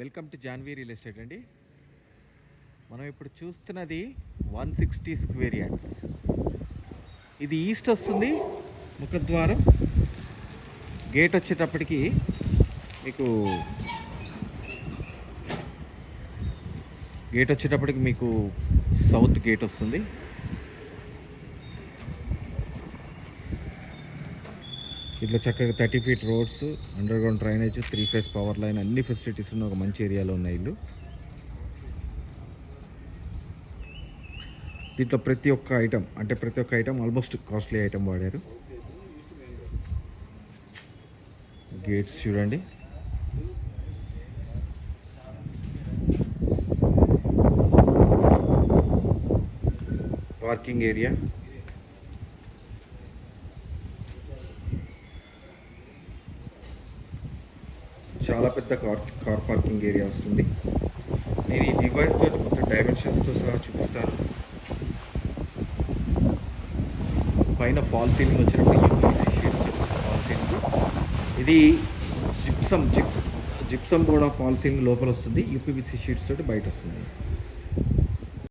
Welcome to Janvi real estate అండి. మనం ఇప్పుడు చూస్తున్నది వన్ సిక్స్టీ స్క్వేర్ యార్డ్స్. ఇది ఈస్ట్ వస్తుంది ముఖద్వారం. గేట్ వచ్చేటప్పటికి మీకు గేట్ వచ్చేటప్పటికి మీకు సౌత్ గేట్ వస్తుంది. ఇట్లా చక్కగా thirty feet roads underground drainage three phase power line అన్ని ఫెసిలిటీస్ ఉన్న ఒక మంచి ఏరియాలో ఉన్నాయి ఇల్లు. దీంట్లో ప్రతి ఒక్క ఐటమ్ అంటే ప్రతి ఒక్క ఐటమ్ ఆల్మోస్ట్ కాస్ట్లీ ఐటమ్ వాడారు. గేట్స్ చూడండి. పార్కింగ్ ఏరియా చాలా పెద్ద కార్ కార్ పార్కింగ్ ఏరియా వస్తుంది. నేను ఈ డివైస్ తోటి మొత్తం డైమెన్షన్స్తో సహా చూపిస్తాను. పైన ఫాల్ సీలింగ్ వచ్చినప్పుడు యూపీసీ షీట్స్ ఫాల్ సీలింగ్ ఇది జిప్సమ్ జిప్ జిప్సమ్ కూడా ఫాల్ సీలింగ్ లోపల వస్తుంది. యూపీబీసీ షీట్స్ తోటి బయట వస్తుంది.